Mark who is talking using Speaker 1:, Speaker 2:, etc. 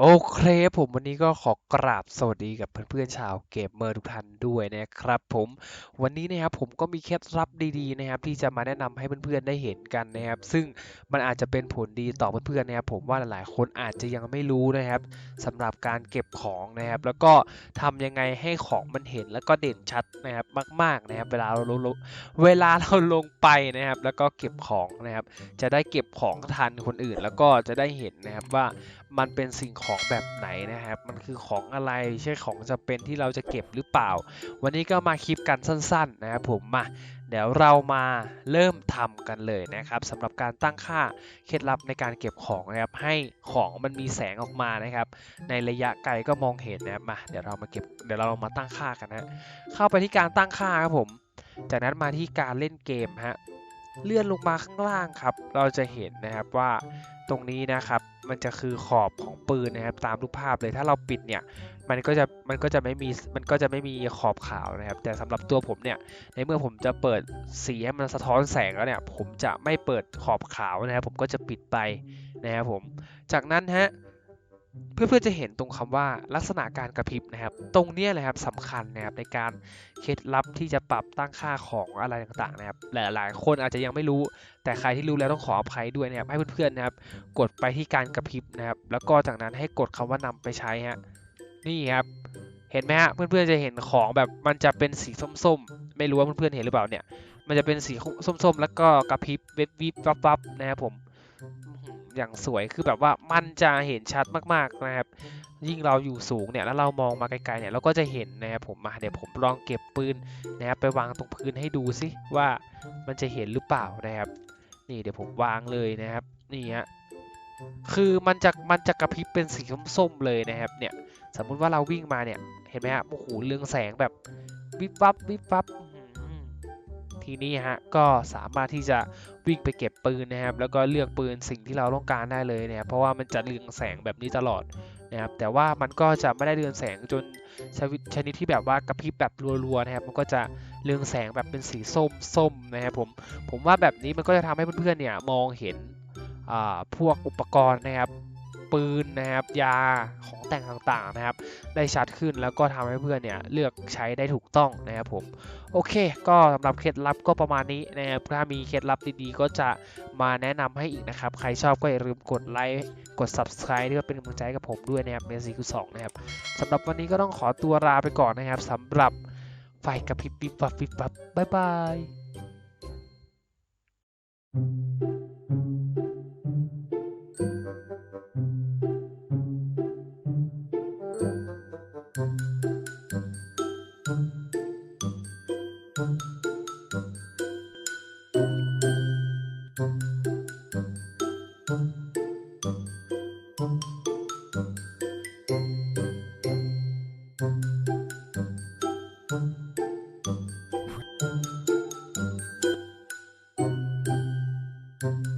Speaker 1: โอเคผมวันนี้ก็ขอกราบสวัสดีกับเพื่อนๆชาวเกมเมอร์ทุกท่านด้วยนะครับผมวันนี้นะครับผมก็มีเคล็ดลับดีๆนะครับที่จะมาแนะนำให้เพื่อนๆได้เห็นกันนะครับซึ่งมันอาจจะเป็นผลดีต่อเพื่อนๆนะครับผมว่าหลายๆคนอาจจะยังไม่รู้นะครับสำหรับการเก็บของนะครับ แล้วก็ทำยังไงให้ของมันเห็นแล้วก็เด่นชัดนะครับมากๆนะครับเวลาเราลงเวลาเราลงไปนะครับ แล้วก็เก็บของนะครับ จะได้เก็บของทันคนอื่น แล้วก็จะได้เห็นนะครับว่ามันเป็นสิ่งของแบบไหนนะครับ มันคือของอะไรใช่ของจะเป็นที่เราจะเก็บหรือเปล่า วันนี้ก็มาคลิปกันสั้นๆนะครับผมมาเดี๋ยวเรามาเริ่มทำกันเลยนะครับสำหรับการตั้งค่าเคล็ดลับในการเก็บของนะครับ ให้ของมันมีแสงออกมานะครับ ในระยะไกลก็มองเห็นนะครับมาเดี๋ยวเรามาเก็บเดี๋ยวเรามาตั้งค่ากันนะเข้าไปที่การตั้งค่าครับผม จากนั้นมาที่การเล่นเกมฮะ เลื่อนลงมาข้างล่างครับ เราจะเห็นนะครับว่าตรงนี้นะครับ มันจะคือขอบของปืนนะครับ ตามรูปภาพเลยถ้าเราปิดเนี่ย มันก็จะมันก็จะไม่มีมันก็จะไม่มีขอบขาวนะครับ แต่สำหรับตัวผมเนี่ย ในเมื่อผมจะเปิดสีให้มันสะท้อนแสงแล้วเนี่ย ผมจะไม่เปิดขอบขาวนะครับ ผมก็จะปิดไปนะครับผม จากนั้นฮะ เพื่อนๆจะเห็นตรงคำว่าลักษณะการกระพริบนะครับ ตรงเนี้ยแหละครับสำคัญนะครับในการเคล็ดลับที่จะปรับตั้งค่าของอะไรต่างๆนะครับ หลายๆคนอาจจะยังไม่รู้ แต่ใครที่รู้แล้วต้องขออภัยด้วยนะครับให้เพื่อนๆนะครับกดไปที่การกระพริบนะครับ แล้วก็จากนั้นให้กดคำว่านำไปใช้ฮะนี่ครับเห็นไหมฮะเพื่อนๆจะเห็นของแบบมันจะเป็นสีส้มๆ ไม่รู้ว่าเพื่อนๆเห็นหรือเปล่าเนี่ยมันจะเป็นสีส้มๆ แล้วก็กระพริบเว็บวิบวับวับนะครับผม อย่างสวยคือแบบว่ามันจะเห็นชัดมากๆนะครับ ยิ่งเราอยู่สูงเนี่ยแล้วเรามองมาไกลๆเนี่ยเราก็จะเห็นนะครับผมมาเดี๋ยวผมลองเก็บปืนนะครับไปวางตรงพื้นให้ดูซิว่ามันจะเห็นหรือเปล่านะครับ นี่เดี๋ยวผมวางเลยนะครับนี่ฮะคือมันจะมันจะกระพริบเป็นสีส้มๆเลยนะครับ เนี่ยสมมุติว่าเราวิ่งมาเนี่ยเห็นไหมฮะโอ้โหเรืองแสงแบบวิบวับวิบวับ ทีนี้ฮะก็สามารถที่จะวิ่งไปเก็บปืนนะครับ แล้วก็เลือกปืนสิ่งที่เราต้องการได้เลยนะครับเพราะว่ามันจะเรืองแสงแบบนี้ตลอดนะครับแต่ว่ามันก็จะไม่ได้เรืองแสงจนชนิดที่แบบว่ากระพริบแบบรัวๆนะครับมันก็จะเรืองแสงแบบเป็นสีส้มส้มนะครับผมผมว่าแบบนี้มันก็จะทำให้เพื่อนๆเนี่ยมองเห็นพวกอุปกรณ์นะครับ ปืนนะครับยาของแต่งต่างๆนะครับ ได้ชัดขึ้นแล้วก็ทำให้เพื่อนเนี่ยเลือกใช้ได้ถูกต้องนะครับผมโอเค ก็สำหรับเคล็ดลับก็ประมาณนี้นะครับถ้ามีเคล็ดลับดีๆ ก็จะมาแนะนำให้อีกนะครับ ใครชอบก็อย่าลืมกดไลค์กด subscribe เพื่อเป็นกำลังใจกับผมด้วยนะครับเมซีคือสองนะครับสำหรับวันนี้ก็ต้องขอตัวลาไปก่อนนะครับสำหรับไฟกระพริบวิบวับวิบวับบ๊ายบาย thank you